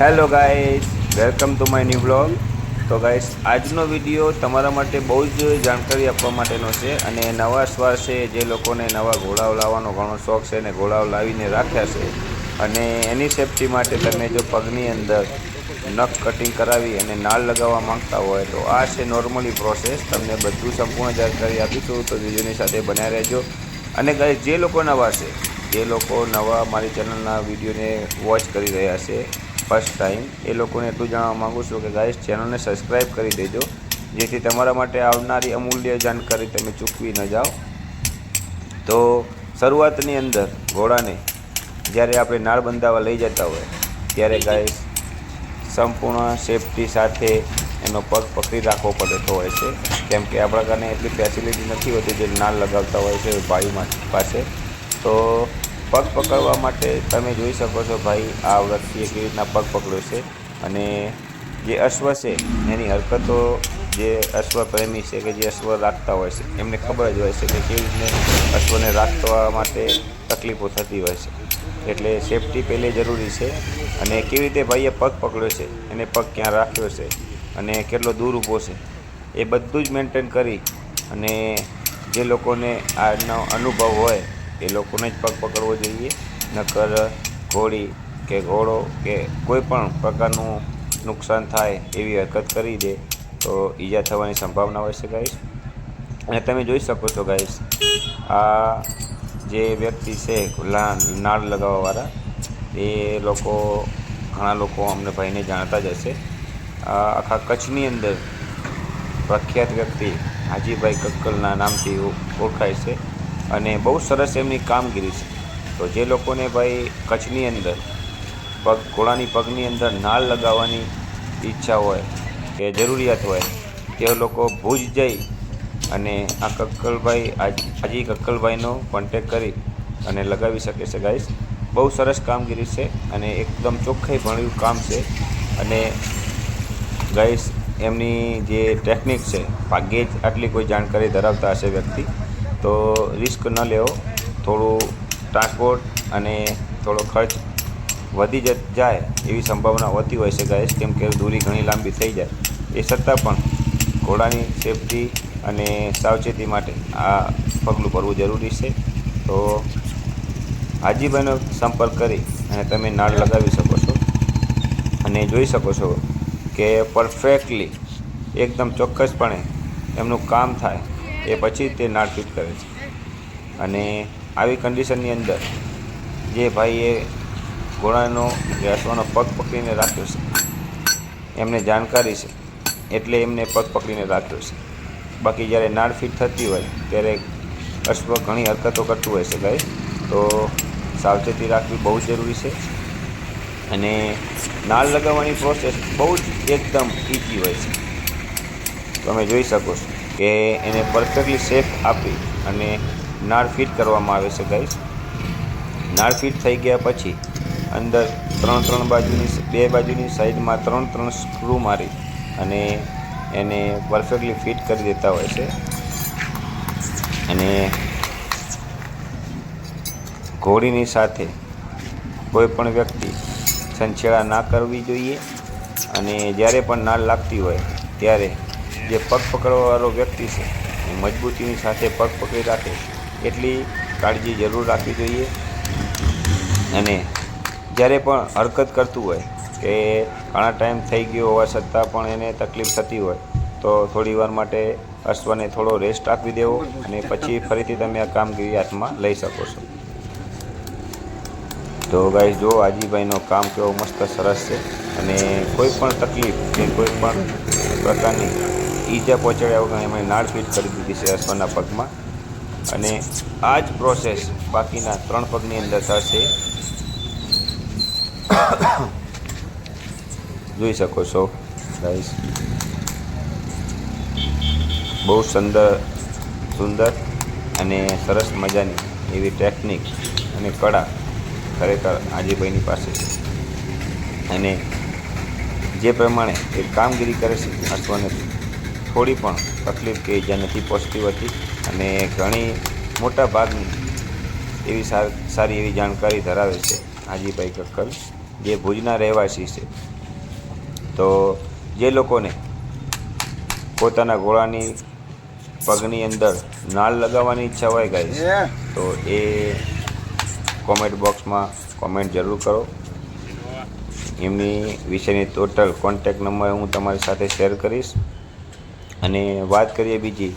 Hello guys welcome to my new blog તો guys આજનો video તમારા માટે બહુ જ જાણકારી આપવા માટેનો છે અને નવા સ્વાર છે, જે લોકોને નવા ઘોડાઓ લાવવાનો ઘણો શોખ છે અને ઘોડાઓ લાવીને રાખ્યા છે. અને એની સેફટી માટે તમે જો પગની અંદર નખ કટિંગ કરાવી અને નાળ લગાવવા માંગતા હોય, તો આ છે નોર્મલી પ્રોસેસ તમને બધું સંપૂર્ણ જાણકારી આપીશું, તો વિડીયોની સાથે બન્યા રહેજો. અને ગાઈસ જે લોકો નવા છે, જે લોકો નવા મારી ચેનલના વિડીયોને વોચ કરી રહ્યા છે ફર્સ્ટ ટાઈમ એ લોકોને એટલું જણાવવા માગું છું કે ગાઈસ ચેનલને સબસ્ક્રાઈબ કરી દેજો, જેથી તમારા માટે આવનારી અમૂલ્ય જાણકારી તમે ચૂકવી ન જાઓ. તો શરૂઆતની અંદર ઘોડાને જ્યારે આપણે નાળ બંધાવવા લઈ જતા હોય, ત્યારે ગાઈસ સંપૂર્ણ સેફટી સાથે એનો પગ પકડી રાખવો પડતો હોય છે. કેમ કે આપણા કારણે એટલી ફેસિલિટી નથી હોતી જે નાળ લગાવતા હોય છે ભાઈ પાસે. તો પગ પકડવા માટે તમે જોઈ શકો છો ભાઈ, આ વ્યક્તિએ કેવી રીતના પગ પકડ્યો છે. અને જે અશ્વ છે, એની હરકતો જે અશ્વ પ્રેમી છે કે જે અશ્વ રાખતા હોય છે, એમને ખબર જ હોય છે કે કેવી રીતે અશ્વને રાખવા માટે તકલીફો થતી હોય છે. એટલે સેફટી પહેલે જરૂરી છે અને કેવી રીતે ભાઈએ પગ પકડ્યો છે, એને પગ ક્યાં રાખ્યો છે અને કેટલો દૂર ઊભો છે, એ બધું જ મેન્ટેન કરી અને જે લોકોને આનો અનુભવ હોય એ લોકોને જ પગ પકડવો જોઈએ. નકર ઘોડી કે ઘોડો કે કોઈ પણ પ્રકારનું નુકસાન થાય એવી હરકત કરી દે, તો ઈજા થવાની સંભાવના હોય છે ગાઈશ અને તમે જોઈ શકો છો ગાઈશ આ જે વ્યક્તિ છે નાળ લગાવવાવાળા, એ લોકો, ઘણા લોકો અમને ભાઈને જાણતા જ હશે. આખા કચ્છની અંદર પ્રખ્યાત વ્યક્તિ હાજીભાઈ કક્કલના નામથી ઓળખાય છે. અને બહુ સરસ એમની કામગીરી છે. તો જે લોકોને ભાઈ કચ્છની અંદર, પગ, ઘોડાની પગની અંદર નાળ લગાવવાની ઈચ્છા હોય કે જરૂરિયાત હોય, તે લોકો ભુજ જઈ અને આ કક્કલભાઈ, આજ- કક્કલભાઈનો કોન્ટેક કરી અને લગાવી શકે છે ગાઈસ બહુ સરસ કામગીરી છે અને એકદમ ચોખ્ખાઈ ભણ્યું કામ છે. અને ગાઈસ એમની જે ટેકનિક છે, ભાગ્યે જ આટલી કોઈ જાણકારી ધરાવતા હશે વ્યક્તિ. તો રિસ્ક ન લેવો. થોડું ટ્રાન્સપોર્ટ અને થોડો ખર્ચ વધી જ જાય એવી સંભાવના હોતી હોય છે ગાઈસ કેમ કે દૂરી ઘણી લાંબી થઈ જાય. એ છતાં પણ ઘોડાની સેફટી અને સાવચેતી માટે આ પગલું ભરવું જરૂરી છે. તો હાજીભાઈનો સંપર્ક કરી અને તમે નાળ લગાવી શકો છો. અને જોઈ શકો છો કે પરફેક્ટલી એકદમ ચોક્કસપણે એમનું કામ થાય. એ પછી તે નાળ કરે છે. અને આવી કન્ડિશનની અંદર જે ભાઈએ ઘોડાનો અશ્વનો પગ પકડીને રાખ્યો છે, એમને જાણકારી છે, એટલે એમને પગ પકડીને રાખ્યો છે. બાકી જ્યારે નાળફીટ થતી હોય, ત્યારે અશ્વ ઘણી હરકતો કરતું હોય છે ગાય તો સાવચેતી રાખવી બહુ જરૂરી છે. અને નાળ લગાવવાની પ્રોસેસ બહુ જ એકદમ ઇઝી હોય છે. તમે જોઈ શકો છો. કે એને પરફેક્ટલી સેફ આપી અને નાળ ફિટ કરવામાં આવે છે ગાઈસ નાળ ફિટ થઈ ગયા પછી અંદર ત્રણ ત્રણ બાજુની બે બાજુની સાઈડમાં ત્રણ ત્રણ સ્ક્રૂ મારી અને એને પરફેક્ટલી ફિટ કરી દેતા હોય છે. અને ઘોડીની સાથે કોઈ પણ વ્યક્તિ છંછેડા ના કરવી જોઈએ અને જ્યારે પણ નાળ લાગતી હોય ત્યારે જે પગ પકડવાવાળો વ્યક્તિ છે, એ મજબૂતીની સાથે પગ પકડી રાખે, એટલી કાળજી જરૂર રાખવી જોઈએ. અને જ્યારે પણ હરકત કરતું હોય, કે ઘણા ટાઈમ થઈ ગયો હોવા છતાં પણ એને તકલીફ થતી હોય, તો થોડી વાર માટે અશ્વને થોડો રેસ્ટ આપી દેવો અને પછી ફરીથી તમે આ કામગીરી હાથમાં લઈ શકો છો. તો ગાઈસ જો આજીભાઈનો કામ કેવો મસ્ત સરસ છે અને કોઈ પણ તકલીફ કે કોઈ પણ પ્રકારની ઈજા પહોંચાડ્યા વગર એમણે નાળ ફિટ કરી દીધી છે અશ્વના પગમાં. અને આ જ પ્રોસેસ બાકીના ત્રણ પગની અંદર થશે. જોઈ શકો છો ગાઈસ બહુ સુંદર સુંદર અને સરસ મજાની એવી ટેકનિક અને કળા ખરેખર આજીભાઈની પાસે છે. અને જે પ્રમાણે એ કામગીરી કરે છે અશ્વને થોડી પણ તકલીફ કે ઈજા નથી પહોંચતી હોતી અને ઘણી મોટા ભાગની એવી સાર- સારી એવી જાણકારી ધરાવે છે હાજીભાઈ કક્કલ જે ભુજના રહેવાસી છે. તો જે લોકોને પોતાના ઘોડાની પગની અંદર નાળ લગાવવાની ઈચ્છા હોય ગાઈસ તો એ કોમેન્ટ બોક્સમાં કોમેન્ટ જરૂર કરો. એમની વિશેની ટોટલ કોન્ટેક નંબર હું તમારી સાથે શેર કરીશ. અને વાત કરીએ બીજી,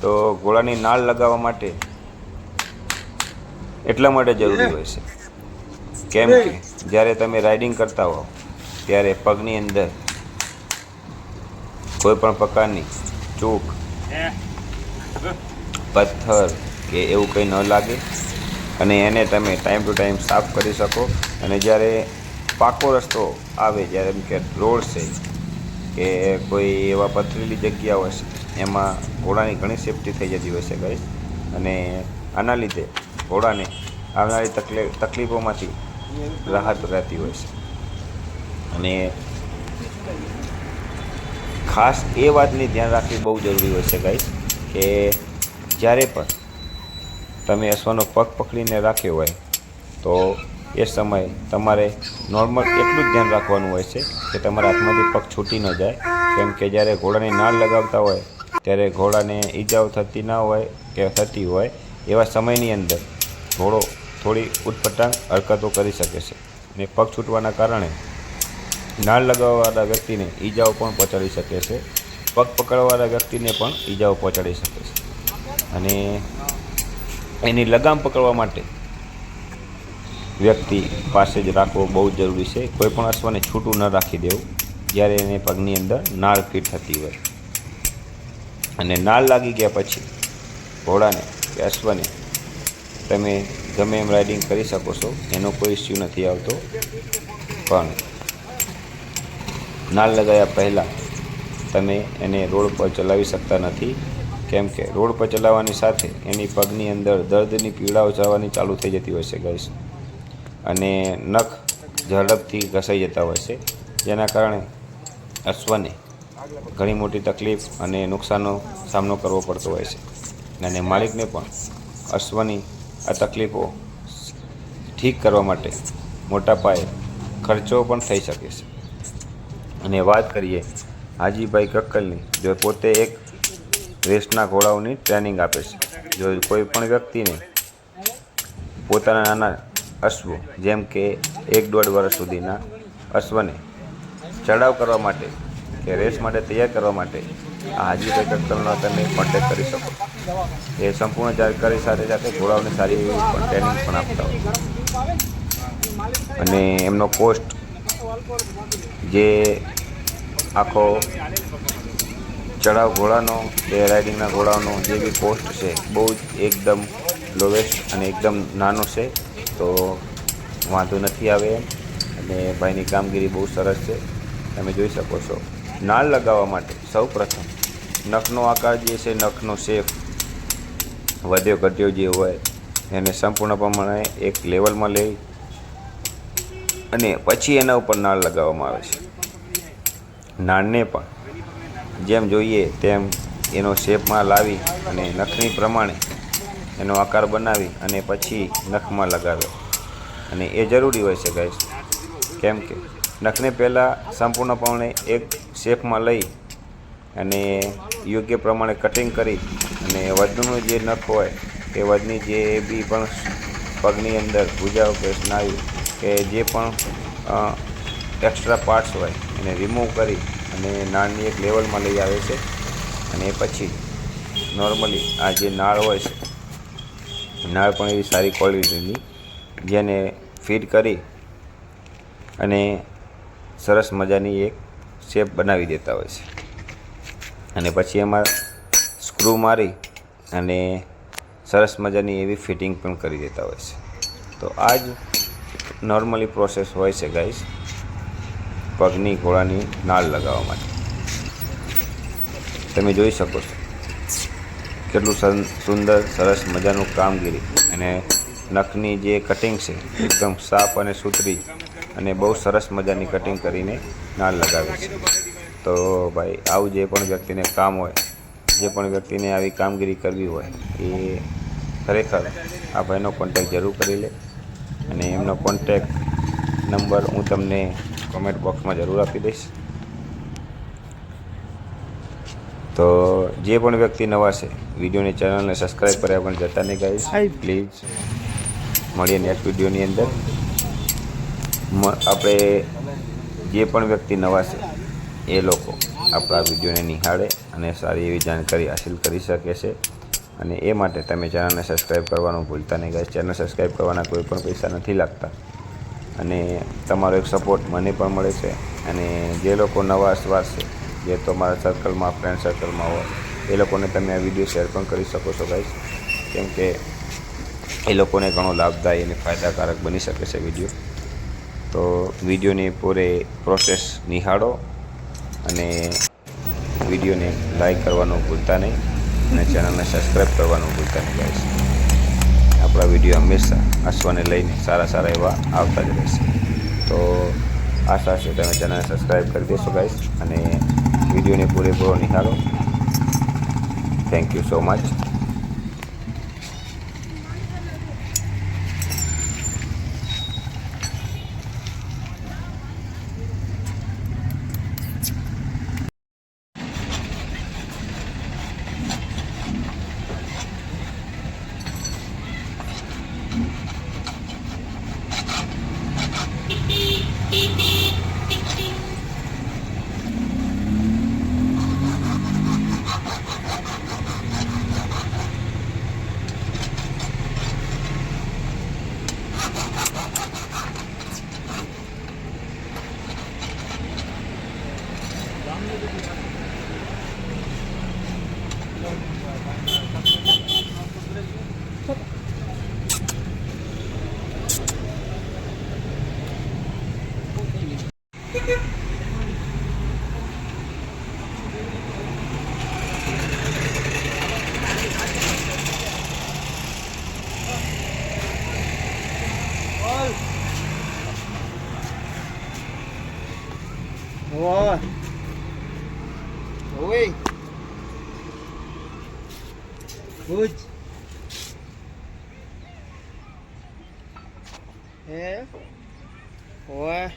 તો ઘોડાની નાળ લગાવવા માટે એટલા માટે જરૂરી હોય છે. કેમ કે જ્યારે તમે રાઇડિંગ કરતા હો ત્યારે પગની અંદર કોઈ પણ પ્રકારની ચૂક, પથ્થર કે એવું કંઈ ન લાગે અને એને તમે ટાઈમ ટુ ટાઈમ સાફ કરી શકો. અને જ્યારે પાકો રસ્તો આવે, જ્યારે એમ કે રોડ છે કે કોઈ એવા પથરીલી જગ્યા હોય એમાં ઘોડાની ઘણી સેફટી થઈ જતી હોય છે ગાઈસ અને આના લીધે ઘોડાને આવનારી તકલીફ તકલીફોમાંથી રાહત રહેતી હોય છે. અને ખાસ એ વાતની ધ્યાન રાખવી બહુ જરૂરી હોય છે ગાઈસ કે જ્યારે પણ તમે અશ્વનો પગ પકડીને રાખ્યો હોય, તો એ સમયે તમારે નોર્મલ એટલું જ ધ્યાન રાખવાનું હોય છે કે તમારા હાથમાંથી પગ છૂટી ન જાય. કેમ કે જ્યારે ઘોડાની નાળ લગાવતા હોય, ત્યારે ઘોડાને ઈજાઓ થતી ના હોય કે થતી હોય એવા સમયની અંદર ઘોડો થોડી ઉટપટાંગ હરકતો કરી શકે છે અને પગ છૂટવાના કારણે નાળ લગાવવાવાળા વ્યક્તિને ઈજાઓ પણ પહોંચાડી શકે છે. પગ પકડવાવાળા વ્યક્તિને પણ ઈજાઓ પહોંચાડી શકે છે. અને એની લગામ પકડવા માટે વ્યક્તિ પાસે જ રાખવો બહુ જરૂરી છે. કોઈ પણ અશ્વને છૂટું ન રાખી દેવું, જ્યારે એને પગની અંદર નાળ ફીટ થતી હોય. અને નાળ લાગી ગયા પછી ઘોડાને કે અશ્વને તમે ગમે એમ રાઇડિંગ કરી શકો છો, એનો કોઈ ઇસ્યુ નથી આવતો. પણ નાળ લગાવ્યા પહેલાં તમે એને રોડ પર ચલાવી શકતા નથી. કેમ કે રોડ પર ચલાવવાની સાથે એની પગની અંદર દર્દની પીડાઓ જવાની ચાલુ થઈ જતી હોય છે ગાઈસ અને નખ ઝડપથી ઘસાઈ જતા હોય છે. જેના કારણે અશ્વને ઘણી મોટી તકલીફ અને નુકસાનનો સામનો કરવો પડતો હોય છે. અને માલિકને પણ અશ્વની આ તકલીફો ઠીક કરવા માટે મોટા પાયે ખર્ચો પણ થઈ શકે છે. અને વાત કરીએ હાજીભાઈ કક્કલની જો પોતે એક રેસના ઘોડાઓની ટ્રેનિંગ આપે છે. જો કોઈ પણ વ્યક્તિને પોતાના નાના અશ્વો, જેમ કે એક દોઢ વર્ષ સુધીના અશ્વને ચડાવ કરવા માટે કે રેસ માટે તૈયાર કરવા માટે આ હાજી કક્કલનો તમે કોન્ટેક્ટ કરી શકો. એ સંપૂર્ણ જાણકારી સાથે સાથે ઘોડાઓને સારી એવી પણ ટ્રેનિંગ પણ આપતા હોય અને એમનો કોસ્ટ જે આખો ચડાવ ઘોડાનો કે રાઇડિંગના ઘોડાનો જે બી કોસ્ટ છે, બહુ જ એકદમ લોવેસ્ટ અને એકદમ નાનો છે. તો વાંધો નથી આવે એમ અને ભાઈની કામગીરી બહુ સરસ છે. તમે જોઈ શકો છો. નાળ લગાવવા માટે સૌ પ્રથમ નખનો આકાર જે છે, નખનો શેપ વધ્યો ઘટ્યો જે હોય એને સંપૂર્ણ પ્રમાણે એક લેવલમાં લઈ અને પછી એના ઉપર નાળ લગાવવામાં આવે છે. નાળને પણ જેમ જોઈએ તેમ એનો શેપમાં લાવી અને નખની પ્રમાણે એનો આકાર બનાવી અને પછી નખમાં લગાવે અને એ જરૂરી હોય છે ગાઈસ કેમ કે નખને પહેલાં સંપૂર્ણપણે એક શેપમાં લઈ અને યોગ્ય પ્રમાણે કટિંગ કરી અને વજનનું જે નખ હોય, એ વજની જે બી પણ પગની અંદર ભૂજાઓ કે સ્નાયુ કે જે પણ એક્સ્ટ્રા પાર્ટ્સ હોય, એને રિમૂવ કરી અને નાળની એક લેવલમાં લઈ આવે છે. અને પછી નોર્મલી આ જે નાળ હોય છે નાળ પણ એવી સારી ક્વોલિટીની જેને ફીટ કરી અને સરસ મજાની એક શેપ બનાવી દેતા હોય છે. અને પછી એમાં સ્ક્રૂ મારી અને સરસ મજાની એવી ફિટિંગ પણ કરી દેતા હોય છે. તો આ જ નોર્મલી પ્રોસેસ હોય છે ગાઈસ પગની ઘોડાની નાળ લગાવવા માટે. તમે જોઈ શકો છો. કેટલું સુંદર, સરસ મજાનું કામગીરી અને નખની જે કટિંગ છે, એકદમ સાફ અને સુથરી અને બહુ સરસ મજાની કટિંગ કરીને નાળ લગાવે છે. તો ભાઈ, આવું જે પણ વ્યક્તિને કામ હોય, જે પણ વ્યક્તિને આવી કામગીરી કરવી હોય, એ ખરેખર આ ભાઈનો કોન્ટેક જરૂર કરી લે અને એમનો કોન્ટેક નંબર હું તમને કોમેન્ટ બોક્સમાં જરૂર આપી દઈશ. તો જે પણ વ્યક્તિ નવા છે વિડીયોની ચેનલને સબસ્ક્રાઈબ કર્યા પણ જતા નહીં ગાઈશ પ્લીઝ મળીએ નેક્સ્ટ વિડીયોની અંદર. આપણે જે પણ વ્યક્તિ નવા છે એ લોકો આપણા વિડીયોને નિહાળે અને સારી એવી જાણકારી હાસિલ કરી શકે છે. અને એ માટે તમે ચેનલને સબસ્ક્રાઈબ કરવાનું ભૂલતા નહીં ગાઈશ ચેનલ સબસ્ક્રાઈબ કરવાના કોઈ પણ પૈસા નથી લાગતા. અને તમારો એક સપોર્ટ મને પણ મળે છે. અને જે લોકો નવા શ્વાસ છે જે તમારા સર્કલમાં ફ્રેન્ડ સર્કલમાં હોય, એ લોકોને તમે આ વીડિયો શેર પણ કરી શકો છો ગાઈસ કેમ કે એ લોકોને ઘણો લાભદાયી અને ફાયદાકારક બની શકે છે વીડિયો તો વિડીયોની પૂરે પ્રોસેસ નિહાળો અને વિડીયોને લાઈક કરવાનું ભૂલતા નહીં અને ચેનલને સબસ્ક્રાઈબ કરવાનું ભૂલતા નહીં ગાઈસ આપણા વીડિયો હંમેશા હસવાને લઈને સારા સારા એવા આવતા જ રહેશે. તો આશા છે તમે ચેનલને સબસ્ક્રાઈબ કરી દેશો ગાઈસ અને વિડીયોને પૂરેપૂરો નિહાળો. Thank you so much Good. Thế. Ủa.